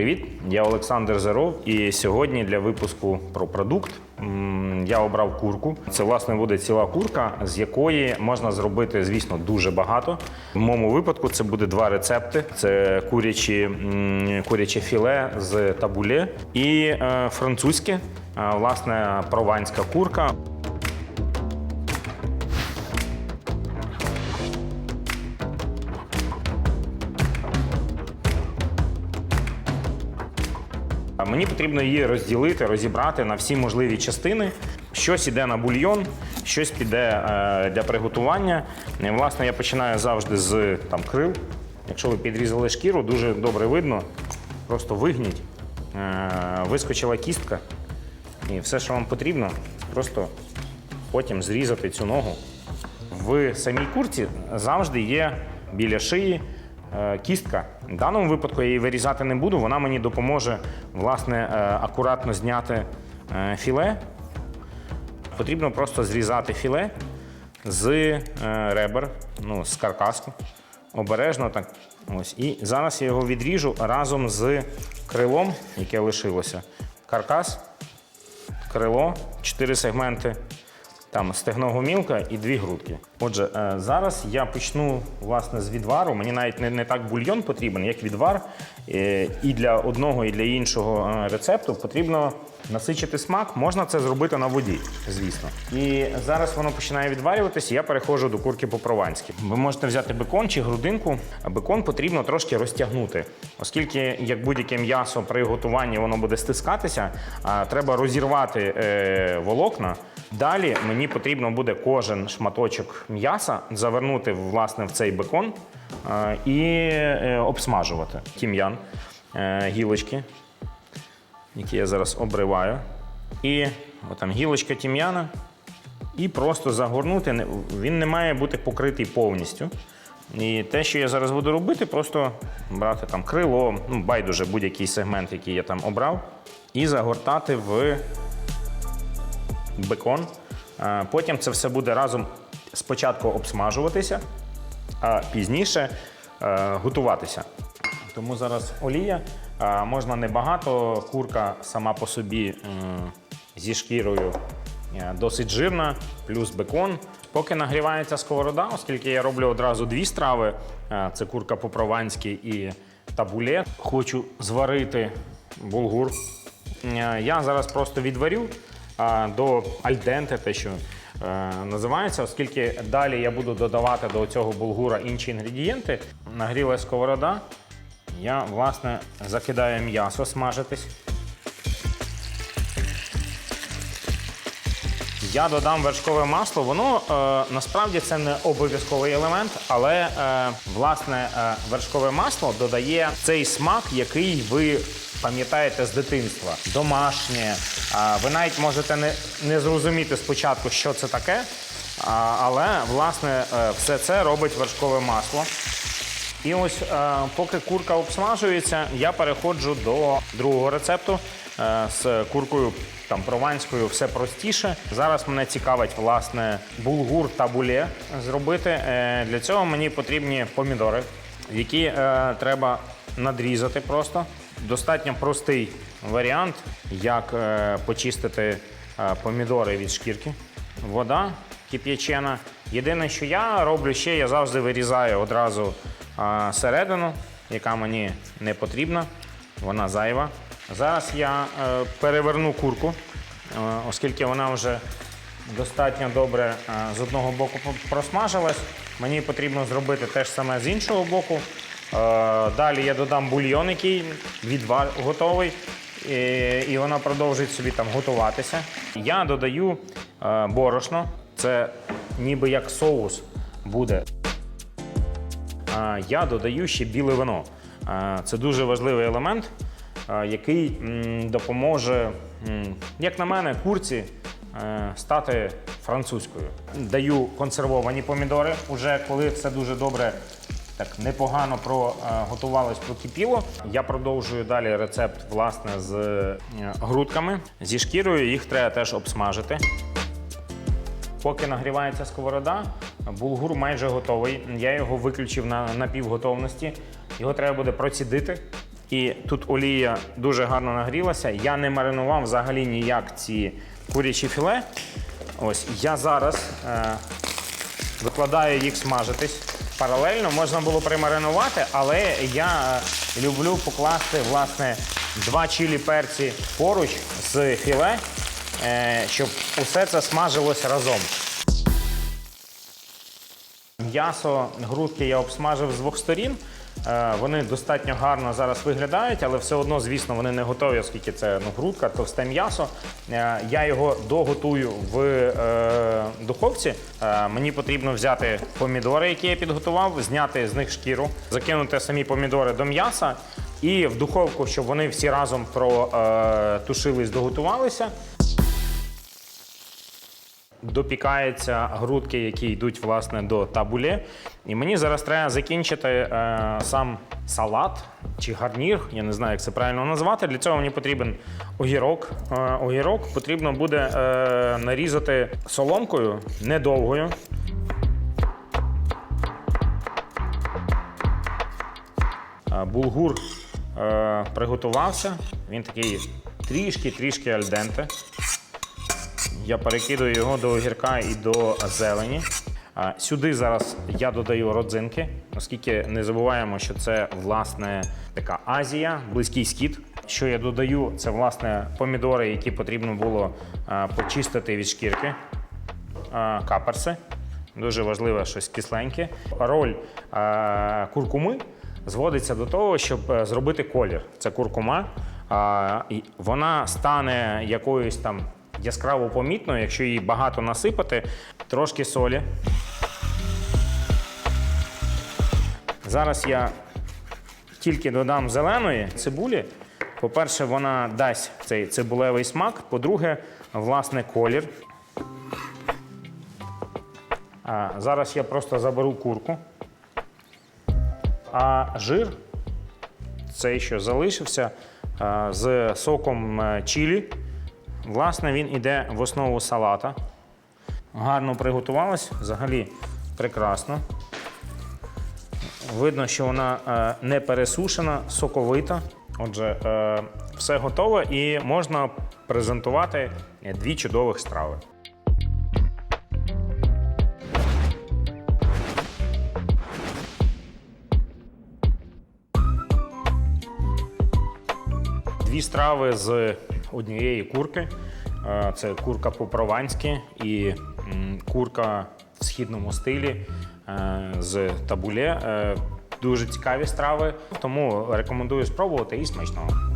Привіт, я Олександр Заров, і сьогодні для випуску про продукт я обрав курку. Це власне буде ціла курка, з якої можна зробити, звісно, дуже багато. В моєму випадку це буде два рецепти: це курячі, куряче філе з табуле і е, французьке, власне, прованська курка. Мені потрібно її розділити, розібрати на всі можливі частини. Щось іде на бульйон, щось піде е, для приготування. Власне, я починаю завжди з там, крил. Якщо ви підрізали шкіру, дуже добре видно. Просто вигніть, е, вискочила кістка. І все, що вам потрібно, просто потім зрізати цю ногу. В самій курці завжди є біля шиї е, кістка. В даному випадку я її вирізати не буду, вона мені допоможе власне, е, акуратно зняти е, філе. Потрібно просто зрізати філе з е, ребер, ну, з каркаску. Обережно так. Ось. І зараз я його відріжу разом з крилом, яке лишилося. Каркас, крило, чотири сегменти там стегногомілка і дві грудки. Отже, е, зараз я почну власне з відвару. Мені навіть не, не так бульйон потрібен, як відвар. Е, І для одного, і для іншого е, рецепту потрібно насичити смак. Можна це зробити на воді, звісно. І зараз воно починає відварюватися. Я переходжу до курки по-прованськи. Ви можете взяти бекон чи грудинку. Бекон потрібно трошки розтягнути, оскільки як будь-яке м'ясо при готуванні воно буде стискатися, треба розірвати е, волокна. Далі мені потрібно буде кожен шматочок м'яса завернути власне в цей бекон і е, обсмажувати. Тім'ян, е, гілочки, які я зараз обриваю. І отам гілочка тім'яна. І просто загорнути. Він не має бути покритий повністю. І те, що я зараз буду робити, просто брати там крило, ну, байдуже будь-який сегмент, який я там обрав, і загортати в бекон. Потім це все буде разом спочатку обсмажуватися, а пізніше е, готуватися. Тому зараз олія. Можна небагато. Курка сама по собі зі шкірою е, досить жирна, плюс бекон. Поки нагрівається сковорода, оскільки я роблю одразу дві страви: е, це курка по-прованськи і табуле. Хочу зварити булгур. Е, Я зараз просто відварю до альденте, те, що називається, оскільки далі я буду додавати до цього булгура інші інгредієнти. Нагріла сковорода. Я, власне, закидаю м'ясо смажитись. Я додам вершкове масло. Воно е, насправді це не обов'язковий елемент, але е, власне е, вершкове масло додає цей смак, який ви пам'ятаєте з дитинства. Домашнє. А ви навіть можете не, не зрозуміти спочатку, що це таке, але власне е, все це робить вершкове масло. І ось е, поки курка обсмажується, я переходжу до другого рецепту е, з куркою там прованською все простіше. Зараз мене цікавить власне булгур та буле зробити. Е, для цього мені потрібні помідори, які е, треба надрізати просто. Достатньо простий варіант, як е, почистити е, помідори від шкірки. Вода кип'ячена. Єдине, що я роблю ще, я завжди вирізаю одразу середину, яка мені не потрібна, вона зайва. Зараз я е, переверну курку, е, оскільки вона вже достатньо добре е, з одного боку просмажилась. Мені потрібно зробити те ж саме з іншого боку. Далі я додам бульйон, який відвар готовий. І, вона продовжить собі там готуватися. Я додаю борошно, це ніби як соус буде. Е, я додаю ще біле вино. Е, це дуже важливий елемент, е, який допоможе, як на мене, курці е, стати французькою. Даю консервовані помідори, уже коли все дуже добре так непогано проготувалось, прокипіло. Я продовжую далі рецепт власне з е, грудками. Зі шкірою їх треба теж обсмажити. Поки нагрівається сковорода, булгур майже готовий. Я його виключив на напівготовності. Його треба буде процідити І тут олія дуже гарно нагрілася. Я не маринував взагалі ніяк ці курячі філе. Ось я зараз е, викладаю їх смажитись. Паралельно можна було примаринувати, але я е, люблю покласти власне два чилі перці поруч з філе, е, щоб усе це смажилось разом. М'ясо, грудки я обсмажив з двох сторін. Е, Вони достатньо гарно зараз виглядають, але все одно, звісно, вони не готові, оскільки це ну, грудка, товсте м'ясо. Е, Я його доготую в е, духовці. Е, Мені потрібно взяти помідори, які я підготував, зняти з них шкіру, закинути самі помідори до м'яса і в духовку, щоб вони всі разом протушились, доготувалися. Допікаються грудки, які йдуть власне до табуле. І мені зараз треба закінчити е, сам салат чи гарнір. Я не знаю, як це правильно назвати. Для цього мені потрібен огірок. Е, огірок потрібно буде е, нарізати соломкою недовгою. Е, Булгур е, приготувався. Він такий трішки-трішки альденте. Я перекидаю його до огірка і до зелені. Сюди зараз я додаю родзинки, оскільки не забуваємо, що це власне така Азія, близький схід. Що я додаю, це власне помідори, які потрібно було почистити від шкірки, каперси. Дуже важливе щось кисленьке. Роль куркуми зводиться до того, щоб е, зробити колір. Це куркума. Вона стане якоюсь там яскраво помітною, якщо її багато насипати, трошки солі. Зараз я тільки додам зеленої цибулі. По-перше, вона дасть цей цибулевий смак. По-друге, власне, колір. А, зараз я просто заберу курку. А жир, цей, що залишився, з соком е, чилі. Власне, він іде в основу салата. Гарно приготувалась, взагалі прекрасно. Видно, що вона е, не пересушена, соковита. Отже, е, все готове і можна презентувати дві чудових страви. Дві страви з однієї курки. Е, Це курка по-прованськи і курка в східному стилі е, з табуле. Е, Дуже цікаві страви, тому рекомендую спробувати і смачного.